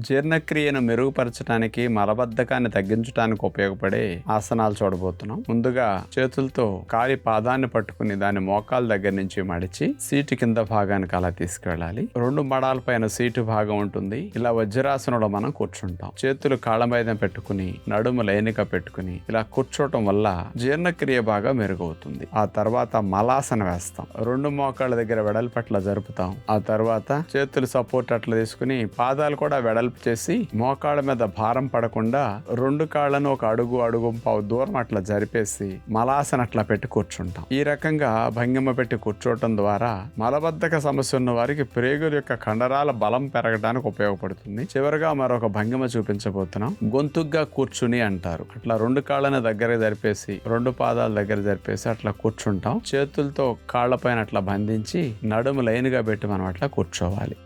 జీర్ణక్రియను మెరుగుపరచడానికి మలబద్ధకాన్ని తగ్గించడానికి ఉపయోగపడే ఆసనాలు చూడబోతున్నాం. ముందుగా చేతులతో కాలి పాదాన్ని పట్టుకుని దాని మోకాల దగ్గర నుంచి మడిచి సీటు కింద భాగానికి అలా తీసుకెళ్ళాలి. రెండు మడాల పైన సీటు భాగం ఉంటుంది. ఇలా వజ్రాసనంలో మనం కూర్చుంటాం. చేతులు కాళ్ళ మీద పెట్టుకుని నడుము లైనిక పెట్టుకుని ఇలా కూర్చోవటం వల్ల జీర్ణక్రియ బాగా మెరుగవుతుంది. ఆ తర్వాత మలాసన వేస్తాం. రెండు మోకాళ్ళ దగ్గర వెడల్పట్ల జరుపుతాం. ఆ తర్వాత చేతులు సపోర్ట్ అట్లా తీసుకుని పాదాలు కూడా హెల్ప్ చేసి మోకాళ్ళ మీద భారం పడకుండా రెండు కాళ్ళను ఒక అడుగు అడుగు పావు దూరం అట్లా జరిపేసి మలాసన అట్లా పెట్టి కూర్చుంటాం. ఈ రకంగా భంగిమ పెట్టి కూర్చోవటం ద్వారా మలబద్ధక సమస్య ఉన్న వారికి ప్రేగుల యొక్క కండరాల బలం పెరగడానికి ఉపయోగపడుతుంది. చివరిగా మరొక భంగిమ చూపించబోతున్నాం. గొంతుగ్గా కూర్చుని అంటారు. అట్లా రెండు కాళ్ళని దగ్గర జరిపేసి రెండు పాదాల దగ్గర జరిపేసి అట్లా కూర్చుంటాం. చేతులతో కాళ్ళపైన అట్లా బంధించి నడుము లైన్గా పెట్టి మనం అట్లా కూర్చోవాలి.